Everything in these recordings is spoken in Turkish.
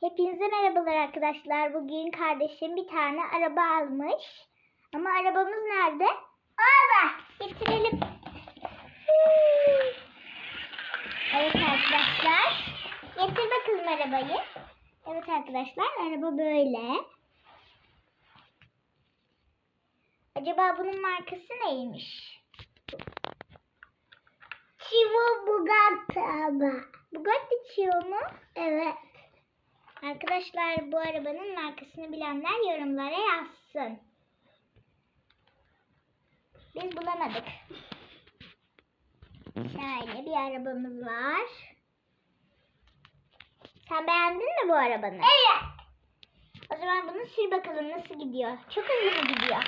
Hepinize merhabalar arkadaşlar. Bugün kardeşim bir tane araba almış. Ama arabamız nerede? Orada. Getirelim. Evet arkadaşlar. Getir bakalım arabayı. Evet arkadaşlar araba böyle. Acaba bunun markası neymiş? Chivo Bugatti ama. Bugatti Chivo mu? Evet. Arkadaşlar bu arabanın markasını bilenler yorumlara yazsın. Biz bulamadık. Şöyle bir arabamız var. Sen beğendin mi bu arabanı? Evet. O zaman bunu sür bakalım nasıl gidiyor. Çok hızlı mı gidiyor?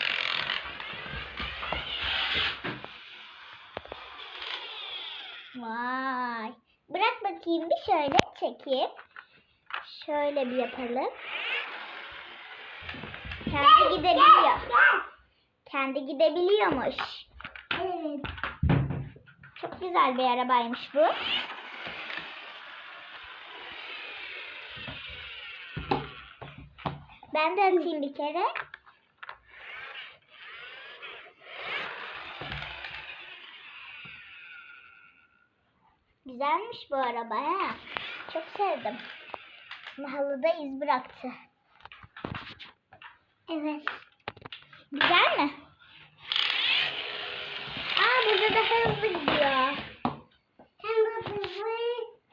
Vay. Bırak bakayım bir şöyle çekeyim. Şöyle bir yapalım. Kendi gidebiliyor. Kendi gidebiliyormuş. Evet. Çok güzel bir arabaymış bu. Ben de atayım bir kere. Güzelmiş bu araba ha. Çok sevdim. Halıda iz bıraktı. Evet. Güzel mi? Aa burada daha hızlı gidiyor. Hem hızlı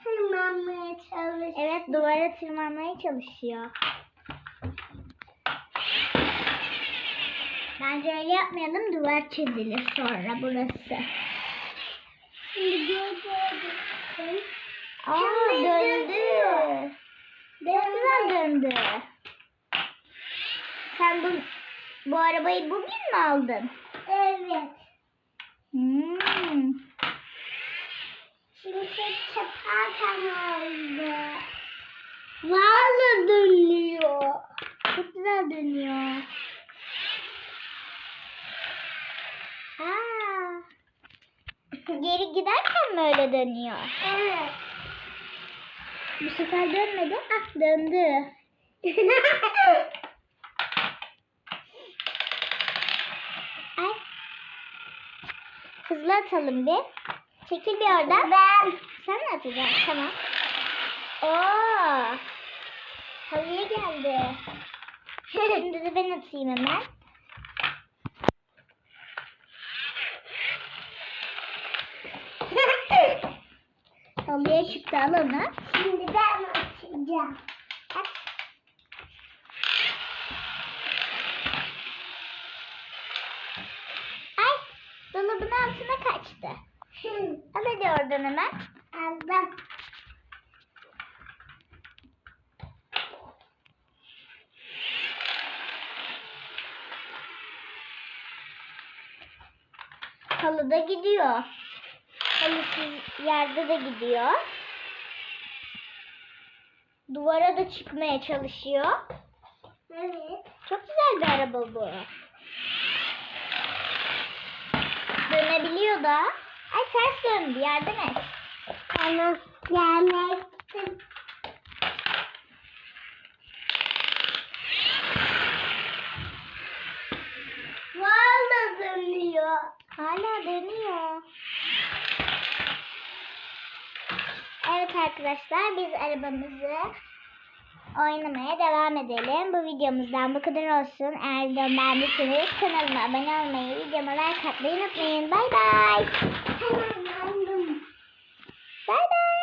tırmanmaya çalış. Evet duvara tırmanmaya çalışıyor. Bence öyle yapmayalım duvar çizilir sonra burası. Şimdi gördüm. Aa döndü. Döndü. Sen bu, bu arabayı bugün mü aldın? Evet. Hmm. Şimdi çaparken oldu. Valla dönüyor. Çok güzel dönüyor. Aa. Geri giderken mi öyle dönüyor? Evet. Bu sefer dönmedi. Ah döndü. Ay. Hızlı atalım bir. Çekil bir oradan. Ben. Sen mi atacaksın? Tamam. Oo. Halıya geldi. Şimdi de ben atayım hemen. Halıya çıktı al onu. Şimdi ben açacağım. At. Ay dolabın altına kaçtı. Al hadi oradan hemen. Aldım. Halı da gidiyor. Halısız yerde de gidiyor. Duvara da çıkmaya çalışıyor. Evet. Çok güzel bir araba bu. Dönebiliyor da. Ay ters döndü yardım et. Tamam. Gelmektim. Valla dönüyor. Hala dönüyor. Evet arkadaşlar biz arabamızı oynamaya devam edelim. Bu videomuzdan bu kadar olsun. Eğer videomu beğendiyseniz kanalıma abone olmayı, videoma like atmayı unutmayın. Bay bay. Bay bay.